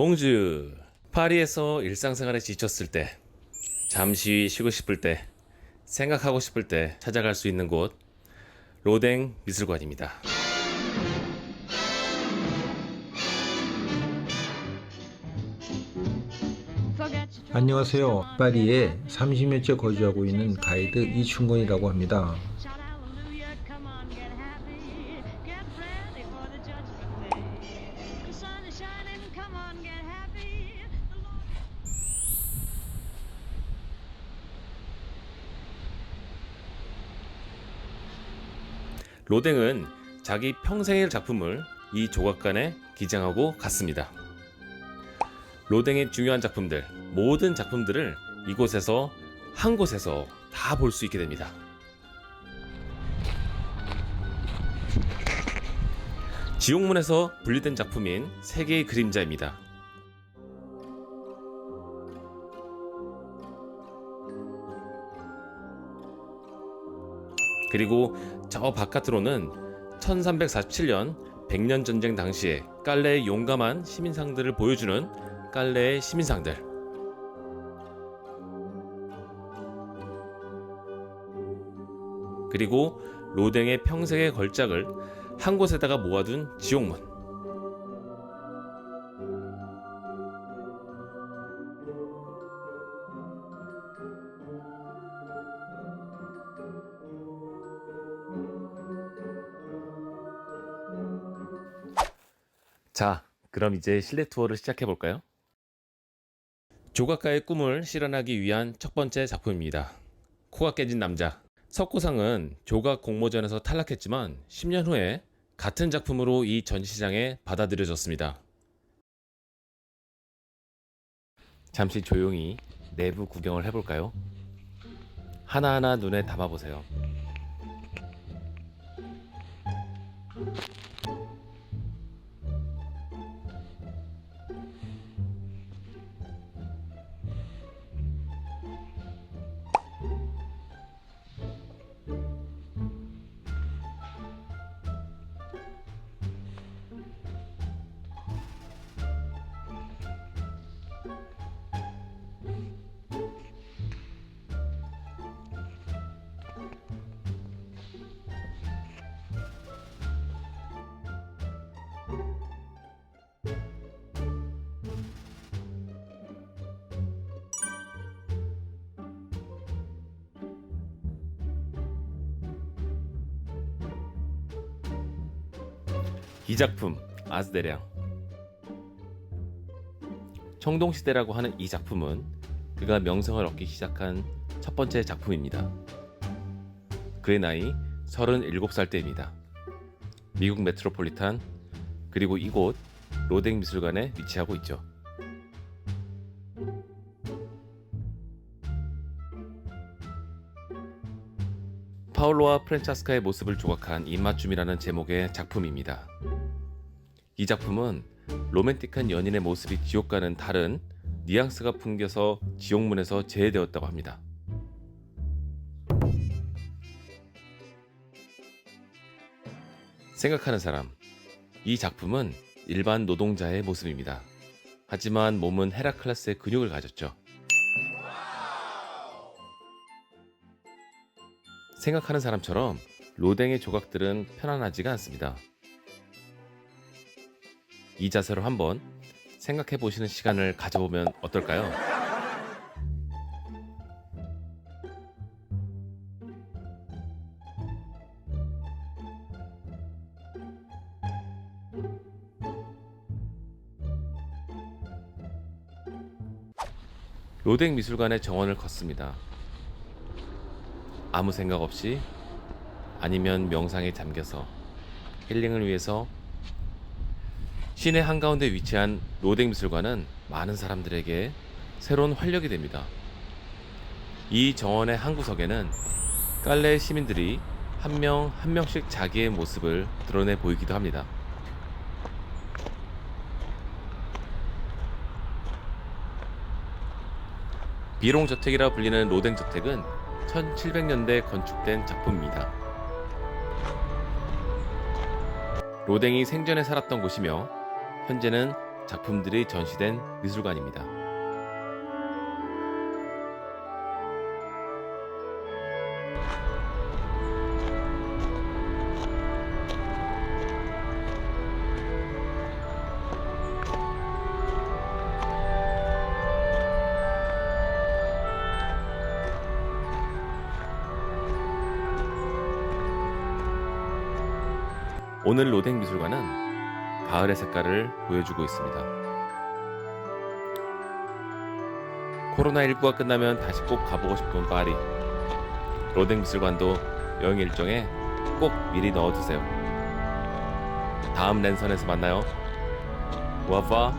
봉주 파리에서 일상생활에 지쳤을 때 잠시 쉬고 싶을 때 생각하고 싶을 때 찾아갈 수 있는 곳 로댕 미술관입니다. 안녕하세요. 파리에 30년째 거주하고 있는 가이드 이충건이라고 합니다. 로댕은 자기 평생의 작품을 이 조각관에 기장하고 갔습니다. 로댕의 중요한 작품들, 모든 작품들을 이곳에서 한 곳에서 다 볼 수 있게 됩니다. 지옥문에서 분리된 작품인 세계의 그림자입니다. 그리고 저 바깥으로는 1347년 백년 전쟁 당시에 깔레의 용감한 시민상들을 보여주는 깔레의 시민상들. 그리고 로댕의 평생의 걸작을 한 곳에다가 모아둔 지옥문. 자, 그럼 이제 실내 투어를 시작해 볼까요? 조각가의 꿈을 실현하기 위한 첫 번째 작품입니다. 코가 깨진 남자. 석고상은 조각 공모전에서 탈락했지만 10년 후에 같은 작품으로 이 전시장에 받아들여졌습니다. 잠시 조용히 내부 구경을 해볼까요? 하나하나 눈에 담아보세요. 이 작품 아스데량 청동시대라고 하는 이 작품은 그가 명성을 얻기 시작한 첫 번째 작품입니다. 그의 나이 37살 때입니다. 미국 메트로폴리탄 그리고 이곳 로댕 미술관에 위치하고 있죠. 파울로와 프란차스카의 모습을 조각한 입맞춤이라는 제목의 작품입니다. 이 작품은 로맨틱한 연인의 모습이 지옥과는 다른 뉘앙스가 풍겨서 지옥문에서 제외되었다고 합니다. 생각하는 사람. 이 작품은 일반 노동자의 모습입니다. 하지만 몸은 헤라클레스의 근육을 가졌죠. 생각하는 사람처럼 로댕의 조각들은 편안하지가 않습니다. 이 자세로 한번 생각해 보시는 시간을 가져보면 어떨까요? 로댕 미술관의 정원을 걷습니다. 아무 생각 없이 아니면 명상에 잠겨서 힐링을 위해서 시내 한가운데 위치한 로댕 미술관은 많은 사람들에게 새로운 활력이 됩니다. 이 정원의 한 구석에는 깔레 시민들이 한 명 한 명씩 자기의 모습을 드러내 보이기도 합니다. 비롱저택이라 불리는 로댕 저택은 1700년대 건축된 작품입니다. 로댕이 생전에 살았던 곳이며 현재는 작품들이 전시된 미술관입니다. 오늘 로댕 미술관은 가을의 색깔을 보여주고 있습니다. 코로나19가 끝나면 다시 꼭 가보고 싶은 파리. 로댕 미술관도 여행 일정에 꼭 미리 넣어두세요. 다음 랜선에서 만나요. 와파